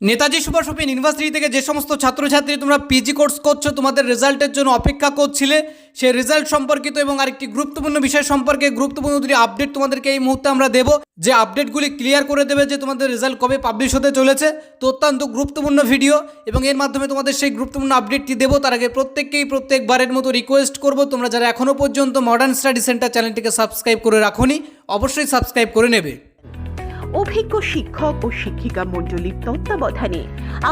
Netaji Subhash open university থেকে যে সমস্ত ছাত্রছাত্রী তোমরা পিজি কোর্স করছ, তোমাদের রেজাল্টের জন্য অপেক্ষা করছিলে, সেই রেজাল্ট সম্পর্কিত এবং আরেকটি গুরুত্বপূর্ণ বিষয় সম্পর্কে গুরুত্বপূর্ণ দুটি আপডেট তোমাদেরকে এই মুহূর্তে আমরা দেবো। যে আপডেটগুলি ক্লিয়ার করে দেবে যে তোমাদের রেজাল্ট কবে পাবলিশ হতে চলেছে, তো অত্যন্ত গুরুত্বপূর্ণ ভিডিও এবং এর মাধ্যমে তোমাদের সেই গুরুত্বপূর্ণ আপডেটটি দেবো। তার আগে প্রত্যেককেই প্রত্যেকবারের মতো রিকোয়েস্ট করব, তোমরা যারা এখনও পর্যন্ত মডার্ন স্টাডি সেন্টার চ্যানেলটিকে সাবস্ক্রাইব করে রাখোনি, অবশ্যই সাবস্ক্রাইব করে নেবে। অভিজ্ঞ শিক্ষক ও শিক্ষিকা মণ্ডলীর তত্ত্বাবধানে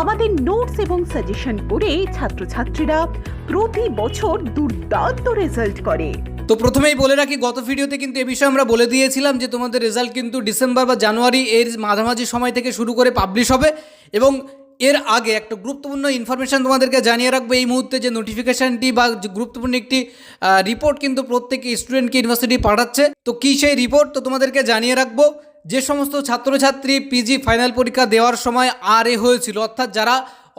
আমাদের নোটস এবং সাজেশন করে ছাত্রছাত্রীরা প্রতি বছর দুর্দান্ত রেজাল্ট করে। তো প্রথমেই বলে রাখি, গত ভিডিওতে কিন্তু এ বিষয়ে আমরা বলে দিয়েছিলাম যে তোমাদের রেজাল্ট কিন্তু ডিসেম্বর বা জানুয়ারি এর মাঝামাঝি সময় থেকে শুরু করে পাবলিশ হবে এবং এর আগে একটা গুরুত্বপূর্ণ ইনফরমেশান তোমাদেরকে জানিয়ে রাখব, এই মুহূর্তে যে নোটিফিকেশানটি বা গুরুত্বপূর্ণ একটি রিপোর্ট কিন্তু প্রত্যেক স্টুডেন্টকে ইউনিভার্সিটি পাঠাচ্ছে। তো কী সেই রিপোর্ট তো তোমাদেরকে জানিয়ে রাখব যে সমস্ত ছাত্রছাত্রী পিজি ফাইনাল পরীক্ষা দেওয়ার সময় আর এ হয়েছিল, অর্থাৎ যারা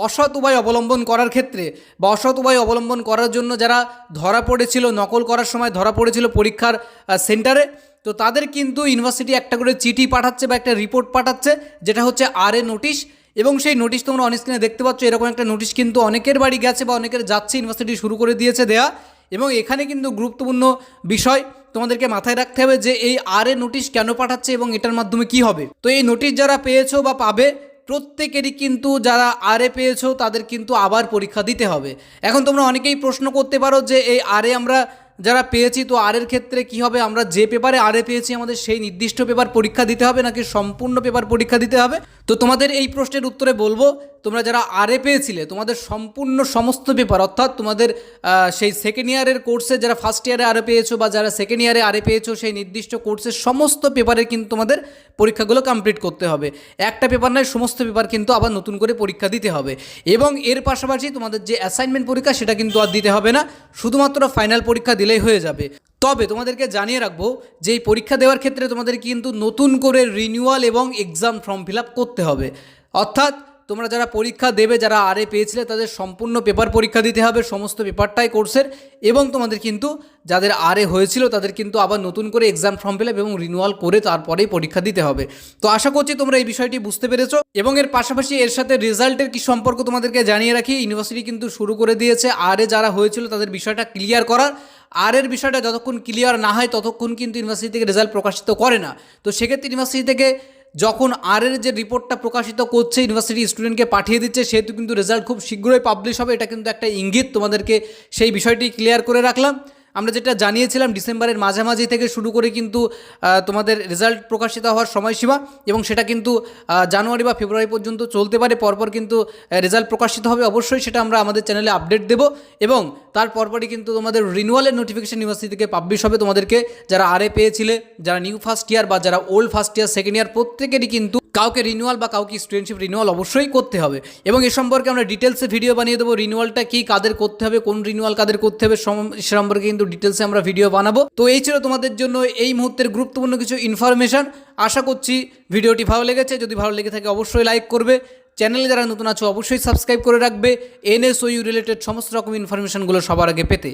অসৎ উপায় অবলম্বন করার ক্ষেত্রে বা অসৎ উপায় অবলম্বন করার জন্য যারা ধরা পড়েছিল, নকল করার সময় ধরা পড়েছিল পরীক্ষার সেন্টারে তো তাদের কিন্তু ইউনিভার্সিটি একটা করে চিঠি পাঠাচ্ছে বা একটা রিপোর্ট পাঠাচ্ছে, যেটা হচ্ছে আর এ নোটিশ এবং সেই নোটিশ তোমরা অন স্ক্রিনে দেখতে পাচ্ছ, এরকম একটা নোটিশ কিন্তু অনেকের বাড়ি গেছে বা অনেকের যাচ্ছে ইউনিভার্সিটি শুরু করে দিয়েছে দেয়া এবং এখানে কিন্তু গুরুত্বপূর্ণ বিষয় তোমাদেরকে মাথায় রাখতে হবে যে এই আর এ নোটিশ কেন পাঠাচ্ছে এবং এটার মাধ্যমে কি হবে। তো এই নোটিশ যারা পেয়েছ বা পাবে, প্রত্যেকেরই কিন্তু যারা আর এ পেয়েছ তাদের কিন্তু আবার পরীক্ষা দিতে হবে। এখন তোমরা অনেকেই প্রশ্ন করতে পারো যে এই আর এ আমরা যারা পেয়েছি, তো আরের ক্ষেত্রে কি হবে? আমরা যে পেপারে আরে পেয়েছি, আমাদের সেই নির্দিষ্ট পেপার পরীক্ষা দিতে হবে, নাকি সম্পূর্ণ পেপার পরীক্ষা দিতে হবে? তো তোমাদের এই প্রশ্নের উত্তরে বলব, তোমরা যারা আরে পেয়েছিলে, তোমাদের সম্পূর্ণ সমস্ত পেপার অর্থাৎ তোমাদের সেই সেকেন্ড ইয়ারের কোর্সে যারা ফার্স্ট ইয়ারে আরে পেয়েছ, বা যারা সেকেন্ড ইয়ারে আরে পেয়েছ, সেই নির্দিষ্ট কোর্সের সমস্ত পেপারে কিন্তু তোমাদের পরীক্ষাগুলো কমপ্লিট করতে হবে। একটা পেপার নয়, সমস্ত পেপার কিন্তু আবার নতুন করে পরীক্ষা দিতে হবে। এবং এর পাশাপাশি তোমাদের যে অ্যাসাইনমেন্ট পরীক্ষা, সেটা কিন্তু আর দিতে হবে না। শুধুমাত্র ফাইনাল পরীক্ষা দিলেই হয়ে যাবে। তবে তোমাদেরকে জানিয়ে রাখব যে এই পরীক্ষা দেওয়ার ক্ষেত্রে তোমাদের কিন্তু নতুন করে রিনিউয়াল এবং এক্সাম ফর্ম ফিল করতে হবে। অর্থাৎ তোমরা যারা পরীক্ষা দেবে, যারা আরে পেয়েছিলে, তাদের সম্পূর্ণ পেপার পরীক্ষা দিতে হবে, সমস্ত পেপারটাই কোর্সের এবং তোমাদের কিন্তু যাদের আরে হয়েছিল, তাদের কিন্তু আবার নতুন করে এক্সাম ফর্ম ফিল এবং রিনিউয়াল করে তারপরেই পরীক্ষা দিতে হবে। তো আশা করছি তোমরা এই বিষয়টি বুঝতে পেরেছ। এবং এর পাশাপাশি এর সাথে রেজাল্টের কি সম্পর্ক তোমাদেরকে জানিয়ে রাখি ইউনিভার্সিটি কিন্তু শুরু করে দিয়েছে। আরে যারা হয়েছিল, তাদের বিষয়টা ক্লিয়ার করার। আর এর বিষয়টা যতক্ষণ ক্লিয়ার না হয়, ততক্ষণ কিন্তু ইউনিভার্সিটি থেকে রেজাল্ট প্রকাশিত করে না। তো সেক্ষেত্রে ইউনিভার্সিটি থেকে যখন আর এর যে রিপোর্টটা প্রকাশিত করছে ইউনিভার্সিটি স্টুডেন্টকে পাঠিয়ে দিচ্ছে, সেহেতু কিন্তু রেজাল্ট খুব শীঘ্রই পাবলিশ হবে। এটা কিন্তু একটা ইঙ্গিত তোমাদেরকে সেই বিষয়টি ক্লিয়ার করে রাখলাম। আমরা যেটা জানিয়েছিলাম ডিসেম্বরের মাঝামাঝি থেকে শুরু করে কিন্তু তোমাদের রেজাল্ট প্রকাশিত হওয়ার সময়সীমা এবং সেটা কিন্তু জানুয়ারি বা ফেব্রুয়ারি পর্যন্ত চলতে পারে। পরপর কিন্তু রেজাল্ট প্রকাশিত হবে অবশ্যই, সেটা আমরা আমাদের চ্যানেলে আপডেট দেব এবং তার পরপরই কিন্তু তোমাদের রিনুয়ালের নোটিফিকেশন ইউনিভার্সিটি থেকে পাবলিশ হবে। তোমাদেরকে যারা আরে পেয়েছিলে, যারা নিউ ফার্স্ট ইয়ার বা যারা old first year second year প্রত্যেকেরই কিন্তু কাউকে রিনিউয়াল বা কাউকে স্টুডেন্টশিপ রিনুয়াল অবশ্যই করতে হবে এবং এ সম্পর্কে আমরা ডিটেলসে ভিডিও বানিয়ে দেবো। রিনুয়ালটা কি, কাদের করতে হবে, কোন রিনিউয়াল কাদের করতে হবে সে সম্পর্কে কিন্তু ডিটেলসে আমরা ভিডিও বানাবো। তো এই ছিল তোমাদের জন্য এই মুহূর্তের গুরুত্বপূর্ণ কিছু ইনফরমেশান আশা করছি ভিডিওটি ভালো লেগেছে। যদি ভালো লেগে থাকে অবশ্যই লাইক করবে। চ্যানেলে যারা নতুন আছো, অবশ্যই সাবস্ক্রাইব করে রাখবে। এনএসওইউ রিলেটেড সমস্ত রকম ইনফরমেশানগুলো সবার আগে পেতে।